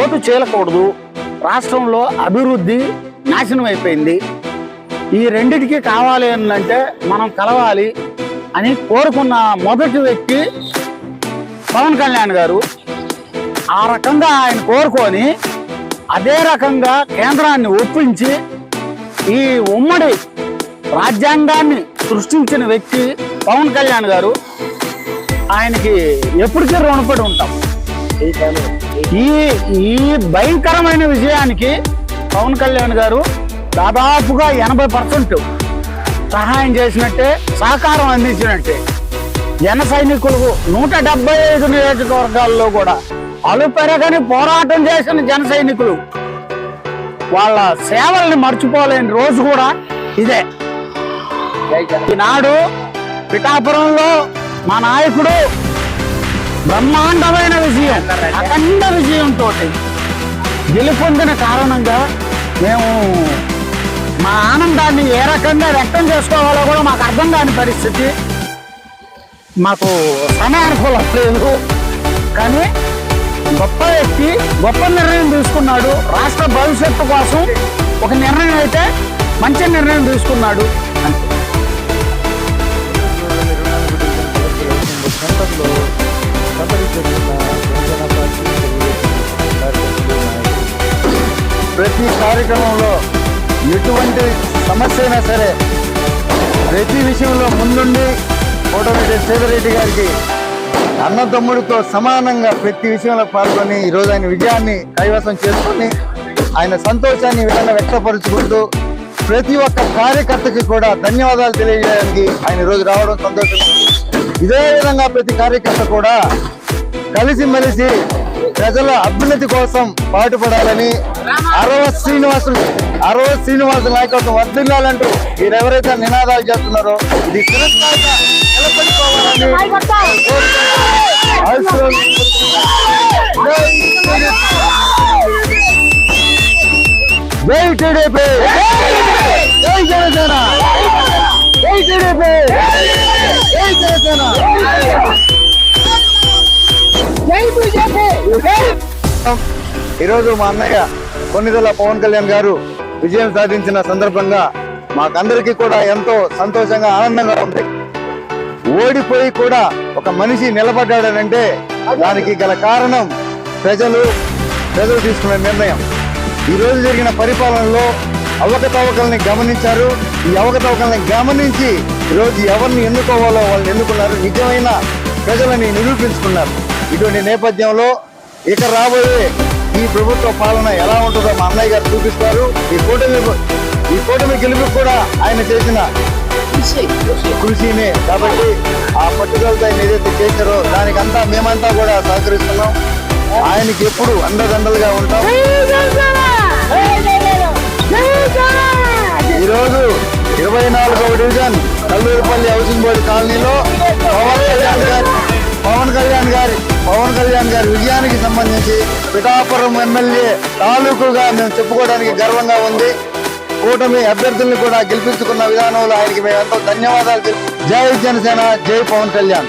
Vote చేయకూడదు రాష్ట్రంలో అభివృద్ధి నాశనం అయిపోయింది. ఈ రెండిటికి కావాలి అంటే మనం కలవాలి అని కోరుకున్న మొదటి వ్యక్తి పవన్ కళ్యాణ్ గారు. ఆ రకంగా ఆయన కోరుకొని అదే రకంగా కేంద్రాన్ని ఒప్పించి ఈ ఉమ్మడి రాజ్యాంగాన్ని సృష్టించిన వ్యక్తి పవన్ కళ్యాణ్ గారు. ఆయనకి ఎప్పటికీ రుణపడి ఉంటాం. ఈ ఈ భయంకరమైన విజయానికి పవన్ కళ్యాణ్ గారు దాదాపుగా ఎనభై పర్సెంట్ సహాయం చేసినట్టే సహకారం అందించినట్టే. జన సైనికులకు నూట డెబ్బై ఐదు నియోజకవర్గాల్లో కూడా అలుపెరగని పోరాటం చేసిన జన సైనికులు వాళ్ళ సేవల్ని మర్చిపోలేని రోజు కూడా ఇదే. ఈనాడు పిఠాపురంలో మా నాయకుడు బ్రహ్మాండమైన విజయం అఖండ విజయంతో గెలుపొందిన కారణంగా మేము మా ఆనందాన్ని ఏ రకంగా వ్యక్తం చేసుకోవాలో కూడా మాకు అర్థం కాని పరిస్థితి. మాకు సమయానుకూలం లేదు. కానీ గొప్ప వ్యక్తి గొప్ప నిర్ణయం తీసుకున్నాడు. రాష్ట్ర భవిష్యత్తు కోసం ఒక నిర్ణయం అయితే మంచి నిర్ణయం తీసుకున్నాడు. కార్యక్రమంలో ఎటువంటి సమస్య అయినా సరే ప్రతి విషయంలో ముందుండి కోటమిరెడ్డి సేదరెడ్డి గారికి అన్నదమ్ముడితో సమానంగా ప్రతి విషయంలో పాల్గొని ఈరోజు ఆయన విజయాన్ని కైవసం చేసుకొని ఆయన సంతోషాన్ని విధంగా వ్యక్తపరుచుకుంటూ ప్రతి ఒక్క కార్యకర్తకి కూడా ధన్యవాదాలు తెలియజేయడానికి ఆయన ఈరోజు రావడం సంతోషం. ఇదే విధంగా ప్రతి కార్యకర్త కూడా కలిసిమెలిసి ప్రజల అభ్యున్నతి కోసం పాటుపడాలని అరవ శ్రీనివాసులు అరవ శ్రీనివాసుల నాయకత్వం వర్ధిల్లాలంటూ వీరెవరైతే నినాదాలు చేస్తున్నారో ఇది జై టీడీపీ. జై జనసేన. జై టీడీపీ. జై జనసేన. ఈరోజు మా అన్నయ్య కొన్నిదల పవన్ కళ్యాణ్ గారు విజయం సాధించిన సందర్భంగా మాకందరికీ కూడా ఎంతో సంతోషంగా ఆనందంగా ఉంది. ఓడిపోయి కూడా ఒక మనిషి నిలబడ్డాడనంటే దానికి గల కారణం ప్రజలు ప్రజలు తీసుకున్న నిర్ణయం. ఈరోజు జరిగిన పరిపాలనలో అవకతవకల్ని గమనించారు. ఈ అవకతవకల్ని గమనించి ఈరోజు ఎవరిని ఎన్నుకోవాలో వాళ్ళని ఎన్నుకున్నారు. నిజమైన ప్రజలని నిరూపించుకున్నారు. ఇటువంటి నేపథ్యంలో ఇక రాబోయే ప్రభుత్వ పాలన ఎలా ఉంటుందో మా అన్నయ్య గారు చూపిస్తారు. ఈ కూటమి ఈ కూటమి గెలుపు కూడా ఆయన చేసిన కృషినే. కాబట్టి ఆ పట్టుదలతో ఆయన ఏదైతే చేశారో దానికంతా మేమంతా కూడా సహకరిస్తున్నాం. ఆయనకి ఎప్పుడు అండదండలుగా ఉంటాం. ఈ రోజు ఇరవై నాలుగవ డివిజన్ కల్లూరుపల్లి హౌసింగ్ బోర్డు కాలనీలో పవన్ కళ్యాణ్ గారి పవన్ కళ్యాణ్ గారి పవన్ కళ్యాణ్ గారి విజయానికి సంబంధించి పిఠాపురం ఎమ్మెల్యే తాలూకుగా మేము చెప్పుకోవడానికి గర్వంగా ఉంది. కూటమి అభ్యర్థుల్ని కూడా గెలిపించుకున్న విధానంలో ఆయనకి మేము ఎంతో ధన్యవాదాలు జై జనసేన జై పవన్ కళ్యాణ్.